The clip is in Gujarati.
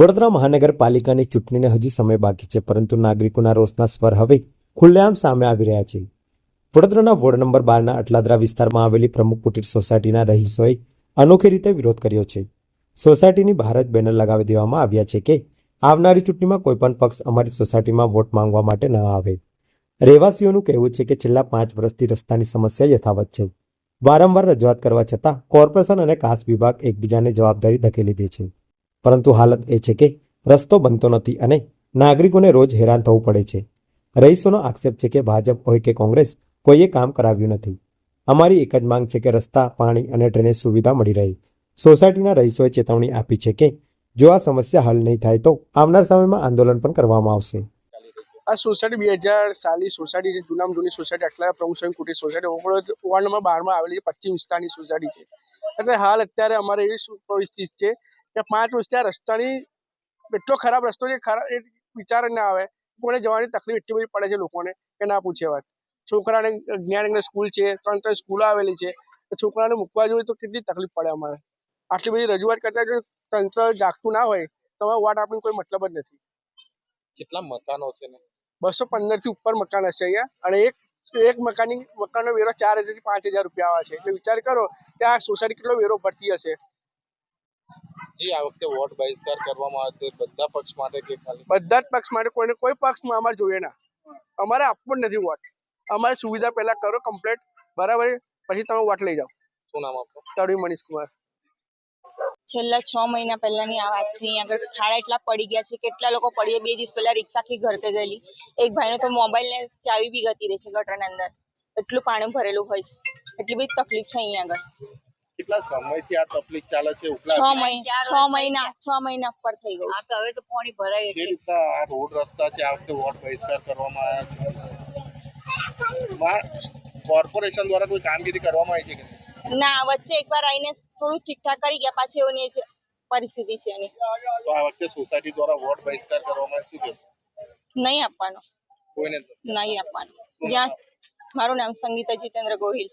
વડોદરા મહાનગરપાલિકાની ચૂંટણીને હજી સમય બાકી છે, પરંતુ નાગરિકોના રોષના સ્વર હવે ખુલ્લેઆમ સામે આવી રહ્યા છે. વડોદરાના વોર્ડ નંબર બારના અટલાદરા વિસ્તારમાં આવેલી પ્રમુખ કુટીર સોસાયટીના રહીશોએ અનોખી રીતે વિરોધ કર્યો છે. સોસાયટીની બહાર જ બેનર લગાવી દેવામાં આવ્યા છે કે આવનારી ચૂંટણીમાં કોઈપણ પક્ષ અમારી સોસાયટીમાં વોટ માંગવા માટે ન આવે. રહેવાસીઓનું કહેવું છે કે છેલ્લા પાંચ વર્ષથી રસ્તાની સમસ્યા યથાવત છે. વારંવાર રજૂઆત કરવા છતાં કોર્પોરેશન અને કાસ વિભાગ એકબીજાને જવાબદારી ધકેલી દે છે. પરંતુ હાલત એ છે કે રસ્તો બનતો નથી અને નાગરિકોને રોજ હેરાન થવું પડે છે. રહીશોનો આક્ષેપ છે કે ભાજપ હોય કે કોંગ્રેસ, કોઈએ કામ કરાવ્યું નથી. અમારી એક જ માંગ છે કે રસ્તા, પાણી અને ડ્રેનેજ સુવિધા મળી રહે. સોસાયટીના રહીશોએ ચેતવણી આપી છે કે જો આ સમસ્યા હલ નહીં થાય તો આવનાર સમયમાં આંદોલન પણ કરવામાં આવશે. આ સોસાયટી બે હજાર સાલની સોસાયટી છે જૂનામાં જૂની સોસાયટી, આટલા પ્રમુખ સ્વયં કુટી સોસાયટી ઓગણ વોર્ડ નંબર બારમાં આવેલી છે પશ્ચિમ વિસ્તારની સોસાયટી છે. એટલે હાલ અત્યારે અમારે એવી પરિસ્થિતિ છે કે પાંચ વર્ષથી આ રસ્તાની એટલો ખરાબ રસ્તો છે એ વિચાર ના આવે. કોને જવાની તકલીફ એટલી બધી પડે છે લોકોને કે ના પૂછે વાત. છોકરાને જ્ઞાન સ્કૂલ છે ત્રણ ત્રણ સ્કૂલો આવેલી છે. તો છોકરાને મૂકવા જોઈએ તો કેટલી તકલીફ પડે અમારે. આટલી બધી રજૂઆત કરતા જો તંત્ર જાગતું ના હોય તો હવે આપણને કોઈ મતલબ જ નથી. કેટલા મકાનો છે ને? બસો પંદરથી ઉપર મકાન હશે અહીંયા. અને એક એક મકાનની મકાનનો વેરો ચાર હજારથી પાંચ હજાર રૂપિયા આવે છે. એટલે વિચાર કરો કે આ સોસાયટી કેટલો વેરો ભરતી હશે. જી આ વખતે વોટ બહિષ્કાર કરવામાં આવે બધા પક્ષ માટે કે ખાલી? બધા જ પક્ષ માટે કોઈને કોઈ પક્ષમાં અમારે જોઈએ ના. અમારે આપવો જ નથી વોટ. અમારે સુવિધા પહેલા કરો કમ્પ્લીટ. બરાબર પછી તમે વોટ લઈ જાઓ. શું નામ આપનું? તળવી મનીષ કુમાર. છેલ્લા છ મહિના પહેલાની આ વાત છે. અહીંયા આગળ ખાડા એટલા પડી ગયા છે કેટલા લોકો પડી ગયા. બે દિવસ પહેલા રિક્ષાથી ઘર કે ગયેલી. એક ભાઈનો તો મોબાઈલ ને ચાવી બી ગતી રહી છે ગટરની અંદર. એટલું પાણી ભરેલું હોય છે. એટલી બધી તકલીફ છે અહીંયા આગળ. કેટલા સમયથી આ તકલીફ ચાલે છે? ઉપલા મહિના છ મહિના છ મહિના પર થઈ ગયું છે. હવે તો પાણી ભરાય જે રીતના આ રોડ રસ્તા છે આ વખતે વોટ બહિષ્કાર કરવામાં આવ્યા છે? કોર્પોરેશન દ્વારા કોઈ કામગીરી કરવામાં આવી છે કે ના વચ્ચે એકવાર આવીને થોડું ઠીકઠાક કરી ગયા પાછી એની છે પરિસ્થિતિ છે એની. તો આ વખતે સોસાયટી દ્વારા વોટ બહિષ્કાર કરવામાં આવે શું? કહેશો નહીં આપવાનો. કોઈને? નહીં આપવાનો. જ્યાં મારું નામ સંગીતા જીતેન્દ્ર ગોહિલ.